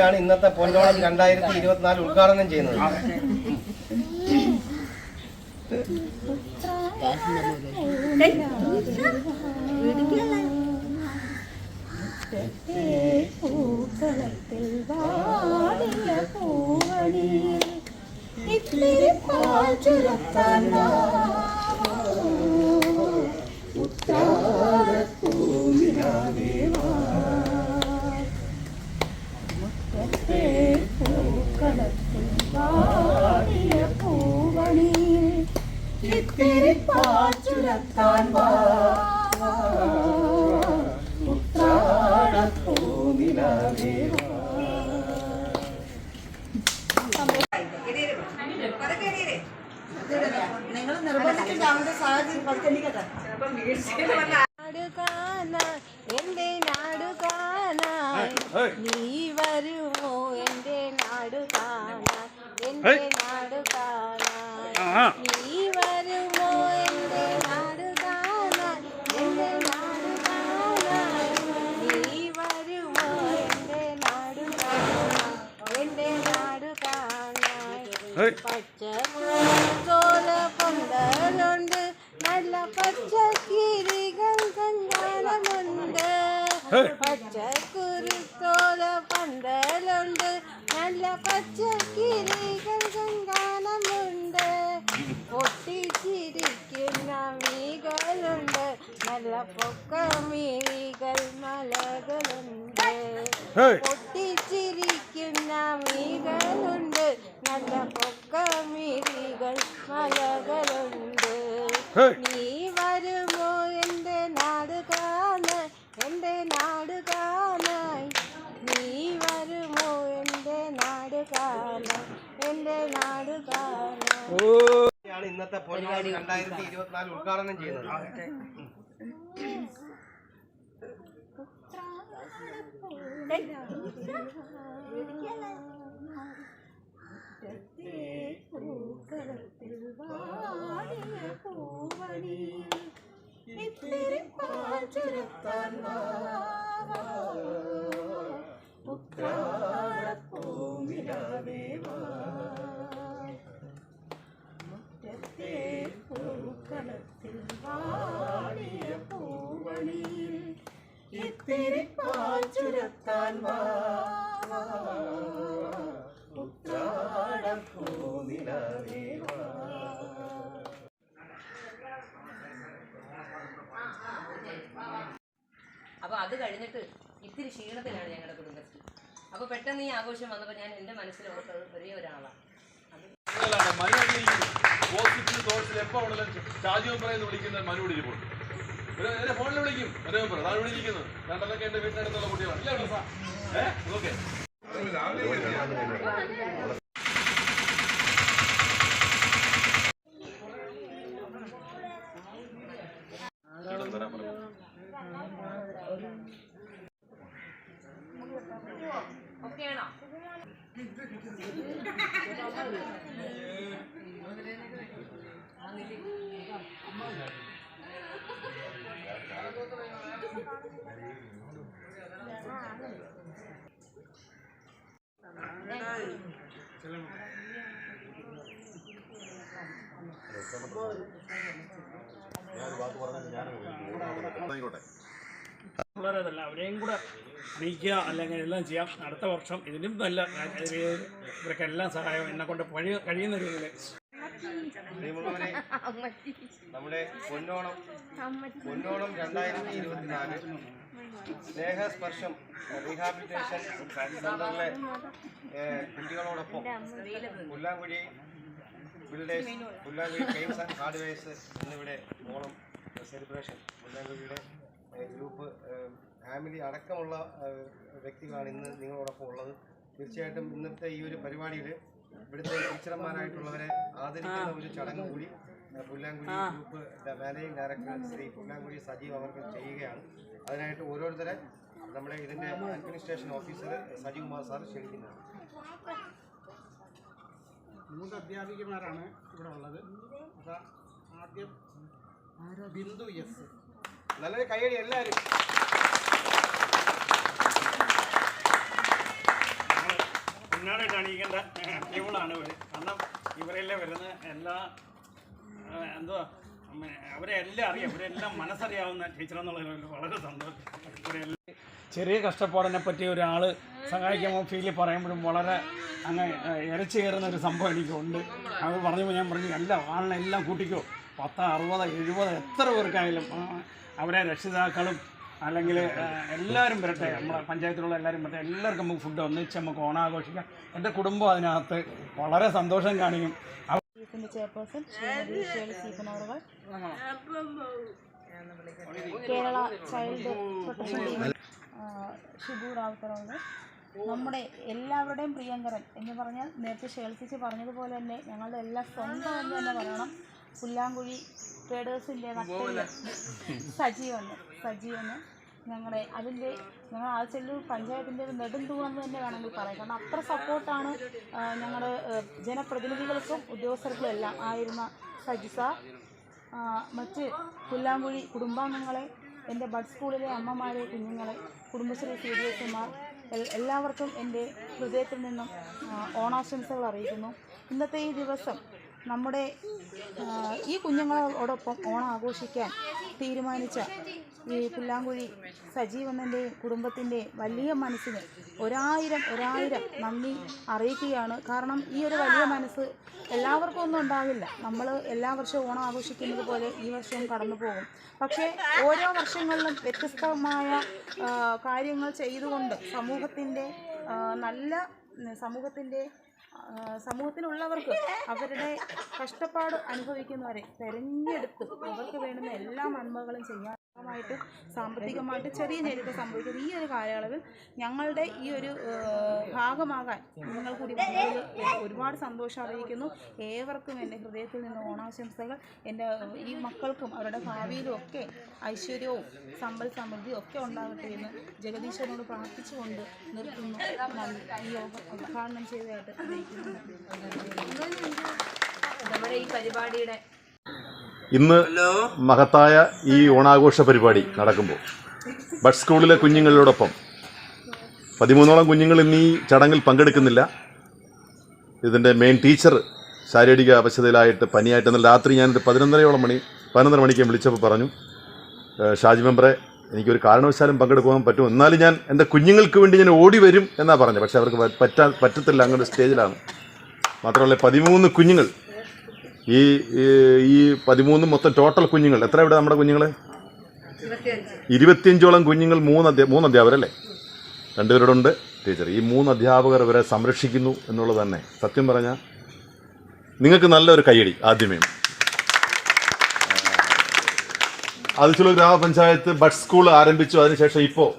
ാണ് ഇന്നത്തെ പൊന്നോളം രണ്ടായിരത്തി ഇരുപത്തിനാല് ഉദ്ഘാടനം ചെയ്യുന്നത്. പൂക്കളത്തിൽ വാടിയ പൂക്കളത്തിൽ വാടിയ പൂവണിയിൽ ഇത്തിരി പാൽ ചുരത്താൻ വാ നിങ്ങൾ നിർബന്ധിച്ചിട്ട് അവന്റെ സാഹചര്യം നാടുകാനായി നീ நீ வருமோ பச்சை முழங்கோல பொங்கலுண்டு நல்ல பச்சை கீரிகள் கஞ்சானமுண்டு பச்சை குருத்தோல பந்தலுண்டு നല്ല പച്ച ഗംഗാനമുണ്ട്. പൊട്ടിച്ചിരിക്കുന്ന മീകളുണ്ട് നല്ല പൊക്ക മീകൾ മലകളുണ്ട്. പൊട്ടിച്ചിരിക്കുന്ന മീകളുണ്ട് നല്ല പൊക്ക മീകൾ മലകളുണ്ട്. ാണ് ഇന്നത്തെ പൊന്നോളം രണ്ടായിരത്തി ഇരുപത്തിനാല് ഉദ്ഘാടനം ചെയ്യുന്നത്. പൂക്കളത്തിൽ അപ്പോൾ അത് കഴിഞ്ഞിട്ട് ഇത്തിരി ക്ഷീണത്തിലാണ് ഞങ്ങളുടെ കുടുംബശ്രീ. അപ്പൊ പെട്ടെന്ന് ഈ ആഘോഷം വന്നപ്പോൾ ഞാൻ എന്റെ മനസ്സിൽ ഓർത്തത് ഒരേ ഒരാളാണ് ഒരു എന്നെ ഫോണിൽ വിളിക്കും. മെമ്പർ അതാണ് വിളിച്ചിരിക്കുന്നത്. രണ്ടതൊക്കെ എന്റെ വീട്ടിനടുത്തുള്ള കുട്ടികളാണ്. ഇല്ല സാർ ഏഹ് ഓക്കെ. ഉള്ളവരതല്ല അവരെയും കൂടെ അറിയിക്കുക അല്ലെങ്കിൽ എല്ലാം ചെയ്യാം. അടുത്ത വർഷം ഇതിലും നല്ല ഇവർക്ക് എല്ലാം സഹായം എന്നെ കൊണ്ട് കഴിയ കഴിയുന്ന രീതിയിൽ. നമ്മുടെ പൊന്നോണം പൊന്നോണം രണ്ടായിരത്തി ഇരുപത്തിനാല് സ്നേഹസ്പർശം റീഹാബിലിറ്റേഷൻ സെന്ററിലെ കുട്ടികളോടൊപ്പം Pullankuzhi builders Pullankuzhi games and hardwares എന്നിവിടെ ഓണം സെലിബ്രേഷൻ പുല്ലാങ്കുഴിയുടെ ഗ്രൂപ്പ് ഫാമിലി അടക്കമുള്ള വ്യക്തികളാണ് ഇന്ന് നിങ്ങളോടൊപ്പം ഉള്ളത്. തീർച്ചയായിട്ടും ഇന്നത്തെ ഈ ഒരു പരിപാടിയിൽ ഇവിടുത്തെ ടീച്ചർമാരായിട്ടുള്ളവരെ ആദരിക്കുന്ന ഒരു ചടങ്ങ് കൂടി Pullankuzhi group managing director Shri Pullankuzhi Sajeev അവർക്ക് ചെയ്യുകയാണ്. അതിനായിട്ട് ഓരോരുത്തരെ നമ്മുടെ ഇതിന്റെ administration officer Sajeev Kumar sir ക്ഷണിക്കുന്നതാണ്. മൂന്ന് അധ്യാപികമാരാണ് ഇവിടെ ഉള്ളത്. അതാ ആദ്യം ബിന്ദു എസ്. നല്ലൊരു കൈയടി എല്ലാവരും. പിന്നാടായിട്ട് അണിയിക്കേണ്ട ടീമുകളാണ് ഇവർ കാരണം ഇവരെല്ലാം വരുന്ന എല്ലാ എന്തുവാ അവരെ അറിയാം. ഇവരെല്ലാം മനസ്സറിയാവുന്ന ടീച്ചറെന്നുള്ളതിൽ വളരെ സന്തോഷം. ചെറിയ കഷ്ടപ്പാടിനെ പറ്റി ഒരാൾ സഹായിക്കുമ്പോൾ ഫീൽ പറയുമ്പോഴും വളരെ അങ്ങ് ഇരച്ചു കയറുന്ന ഒരു സംഭവം എനിക്കുണ്ട്. അത് പറഞ്ഞപ്പോൾ ഞാൻ പറഞ്ഞു അല്ല ആളിനെല്ലാം കൂട്ടിക്കോ. പത്ത് അറുപത് എഴുപത് എത്ര പേർക്കായാലും അവരെ രക്ഷിതാക്കളും അല്ലെങ്കിൽ എല്ലാവരും വരട്ടെ. നമ്മുടെ പഞ്ചായത്തിലുള്ള എല്ലാവരും വരട്ടെ. എല്ലാവർക്കും നമുക്ക് ഫുഡ് ഒന്നിച്ച് നമുക്ക് ഓണാഘോഷിക്കാം. എന്റെ കുടുംബം അതിനകത്ത് വളരെ സന്തോഷം കാണിക്കും. ീഫിന്റെ ചെയർപേഴ്സൺ ശ്രീമതി ഷേളി സീപ്പൻ അവർ Kerala child protection team Shibu റാവുത്തറോട് നമ്മുടെ എല്ലാവരുടെയും പ്രിയങ്കരൻ എന്ന് പറഞ്ഞാൽ നേരത്തെ ഷേൾസിച്ച് പറഞ്ഞതുപോലെ തന്നെ ഞങ്ങളുടെ എല്ലാ സ്വന്തം എന്ന് തന്നെ പറയണം. പുല്ലാങ്കുഴി ട്രേഡേഴ്സിന്റെ നട്ടൽ സജീവന് സജീവന്. ഞങ്ങളുടെ അതിന്റെ ഞങ്ങൾ ആഴ്ചയിൽ പഞ്ചായത്തിന്റെ ഒരു നെടുന്തൂണെന്ന് തന്നെ വേണമെങ്കിൽ പറയാം കാരണം അത്ര സപ്പോർട്ടാണ് ഞങ്ങളുടെ ജനപ്രതിനിധികൾക്കും ഉദ്യോഗസ്ഥർക്കും എല്ലാം ആയിരുന്ന സജിസ മറ്റ് പുല്ലാങ്കുഴി കുടുംബാംഗങ്ങളെ എന്റെ ബഡ് സ്കൂളിലെ അമ്മമാരെ കുഞ്ഞുങ്ങളെ കുടുംബശ്രീ സി ഡി എസ്മാർ എല്ലാവർക്കും എന്റെ ഹൃദയത്തിൽ നിന്നും ഓണാശംസകൾ അറിയിക്കുന്നു. ഇന്നത്തെ ഈ ദിവസം നമ്മുടെ ഈ കുഞ്ഞുങ്ങളോടൊപ്പം ഓണം ആഘോഷിക്കാൻ തീരുമാനിച്ച ഈ പുല്ലാങ്കുഴി സജീവനന്റെയും കുടുംബത്തിന്റെയും വലിയ മനസ്സിന് ഒരായിരം ഒരായിരം നന്ദി അറിയിക്കുകയാണ്. കാരണം ഈ ഒരു വലിയ മനസ്സ് എല്ലാവർക്കും ഒന്നും ഉണ്ടാവില്ല. നമ്മൾ എല്ലാ വർഷവും ഓണം ആഘോഷിക്കുന്നത് പോലെ ഈ വർഷവും കടന്നു പോകും. പക്ഷേ ഓരോ വർഷങ്ങളിലും വ്യത്യസ്തമായ കാര്യങ്ങൾ ചെയ്തുകൊണ്ട് സമൂഹത്തിന്റെ നല്ല സമൂഹത്തിന്റെ സമൂഹത്തിലുള്ളവർക്ക് അവരുടെ കഷ്ടപ്പാട് അനുഭവിക്കുന്നവരെ തിരഞ്ഞെടുത്ത് അവർക്ക് വേണ്ടുന്ന എല്ലാ നന്മകളും ചെയ്യാൻ ായിട്ട് സാമ്പത്തികമായിട്ട് ചെറിയ ഞെരുക്കം സംഭവിക്കുന്നത് ഈ ഒരു കാലയളവിൽ ഞങ്ങളുടെ ഈ ഒരു ഭാഗമാകാൻ നിങ്ങൾ കൂടി ഒരുപാട് സന്തോഷം അറിയിക്കുന്നു. ഏവർക്കും എന്റെ ഹൃദയത്തിൽ നിന്ന് ഓണാശംസകൾ. എന്റെ ഈ മക്കൾക്കും അവരുടെ ഭാവിയിലും ഒക്കെ ഐശ്വര്യവും സമ്പൽ സമൃദ്ധിയും ഒക്കെ ഉണ്ടാകട്ടെ എന്ന് ജഗദീശ്വരനോട് പ്രാർത്ഥിച്ചുകൊണ്ട് നിർത്തുന്നു. ഈ യോഗം ഉദ്ഘാടനം ചെയ്തതായിട്ട് അറിയിക്കുന്നു. നമ്മുടെ ഈ പരിപാടിയുടെ ഇന്ന് മഹത്തായ ഈ ഓണാഘോഷ പരിപാടി നടക്കുമ്പോൾ ബഡ് സ്കൂളിലെ കുഞ്ഞുങ്ങളോടൊപ്പം പതിമൂന്നോളം കുഞ്ഞുങ്ങൾ ഇന്ന് ഈ ചടങ്ങിൽ പങ്കെടുക്കുന്നില്ല. ഇതിന്റെ മെയിൻ ടീച്ചർ ശാരീരിക അവശതയിലായിട്ട് പനിയായിട്ട് ഇന്നലെ രാത്രി ഞാനൊരു പതിനൊന്നരയോളം മണി പതിനൊന്നര മണിക്ക് വിളിച്ചപ്പോൾ പറഞ്ഞു ഷാജി മെമ്പറെ എനിക്കൊരു കാരണവശാലും പങ്കെടുക്കാൻ പറ്റും എന്നാലും ഞാൻ എന്റെ കുഞ്ഞുങ്ങൾക്ക് വേണ്ടി ഞാൻ ഓടി വരും എന്നാണ് പറഞ്ഞത്. പക്ഷേ അവർക്ക് പറ്റാ പറ്റത്തില്ല അങ്ങനെ സ്റ്റേജിലാണ് മാത്രമല്ല പതിമൂന്ന് കുഞ്ഞുങ്ങൾ ഈ ഈ- പതിമൂന്ന് മൊത്തം ടോട്ടൽ കുഞ്ഞുങ്ങൾ. എത്ര ഇവിടെ നമ്മുടെ കുഞ്ഞുങ്ങൾ ഇരുപത്തിയഞ്ചോളം കുഞ്ഞുങ്ങൾ മൂന്ന് അധ്യാ മൂന്ന് അധ്യാപകരല്ലേ രണ്ടുപേരോടുണ്ട് ടീച്ചർ ഈ മൂന്ന് അധ്യാപകർ ഇവരെ സംരക്ഷിക്കുന്നു എന്നുള്ളത് തന്നെ. സത്യം പറഞ്ഞാൽ നിങ്ങൾക്ക് നല്ലൊരു കൈയടി ആദ്യമേ. അതിച്ചുള്ള ഗ്രാമപഞ്ചായത്ത് ബഡ് സ്കൂൾ ആരംഭിച്ചു. അതിനുശേഷം ഇപ്പോൾ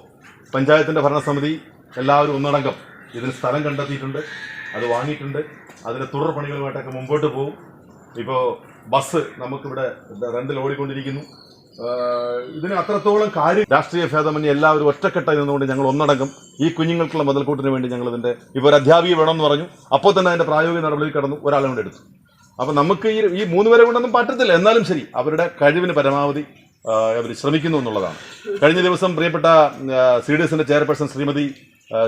പഞ്ചായത്തിന്റെ ഭരണസമിതി എല്ലാവരും ഒന്നടങ്കം ഇതിന് സ്ഥലം കണ്ടെത്തിയിട്ടുണ്ട്. അത് വാങ്ങിയിട്ടുണ്ട്. അതിന്റെ തുടർ പണികളുമായിട്ടൊക്കെ മുമ്പോട്ട് പോകും ഇപ്പോൾ ബസ് നമുക്കിവിടെ റെന്റിൽ ഓടിക്കൊണ്ടിരിക്കുന്നു. ഇതിന് അത്രത്തോളം കാര്യം രാഷ്ട്രീയ ഭേദമന്യേ എല്ലാവരും ഒറ്റക്കെട്ടായി നിന്നുകൊണ്ട് ഞങ്ങൾ ഒന്നടങ്കം ഈ കുഞ്ഞുങ്ങൾക്കുള്ള മുതൽക്കൂട്ടിന് വേണ്ടി ഞങ്ങൾ ഇതിന്റെ ഇപ്പോൾ ഒരു അധ്യാപിക വേണമെന്ന് പറഞ്ഞു. അപ്പോൾ തന്നെ അതിന്റെ പ്രായോഗിക നടപടിയിൽ കടന്നു ഒരാളെ കൊണ്ട് എടുത്തു. അപ്പം നമുക്ക് ഈ ഈ മൂന്ന് പേരെ കൊണ്ടൊന്നും പറ്റത്തില്ല. എന്നാലും ശരി അവരുടെ കഴിവിന് പരമാവധി അവർ ശ്രമിക്കുന്നു എന്നുള്ളതാണ്. കഴിഞ്ഞ ദിവസം പ്രിയപ്പെട്ട സി ഡി എസിന്റെ ചെയർപേഴ്സൺ ശ്രീമതി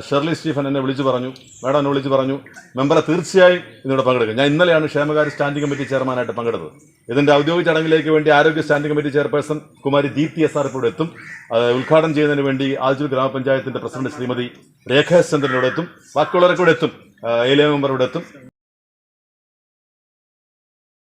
ഷെർലി സ്റ്റീഫൻ എന്നെ വിളിച്ചു പറഞ്ഞു. മാഡം എന്നെ വിളിച്ചു പറഞ്ഞു മെമ്പറെ തീർച്ചയായും ഇതിനോട് പങ്കെടുക്കും. ഞാൻ ഇന്നലെയാണ് ക്ഷേമകാര്യ സ്റ്റാൻഡിംഗ് കമ്മിറ്റി ചെയർമാനായിട്ട് പങ്കെടുത്തത്. ഇതിന്റെ ഔദ്യോഗിക ചടങ്ങിലേക്ക് വേണ്ടി ആരോഗ്യ standing committee chairperson Kumari Deepthi S R ഇപ്പോൾ എത്തും. ഉദ്ഘാടനം ചെയ്യുന്നതിന് വേണ്ടി ആദിച്ചൂർ ഗ്രാമപഞ്ചായത്തിന്റെ പ്രസിഡന്റ് ശ്രീമതി രേഖ ചന്ദ്രനോട് എത്തും. ബാക്കിയുള്ളവരൊക്കെ കൂടെ എത്തും. ഏലിയ മെമ്പർ ഇവിടെ എത്തും.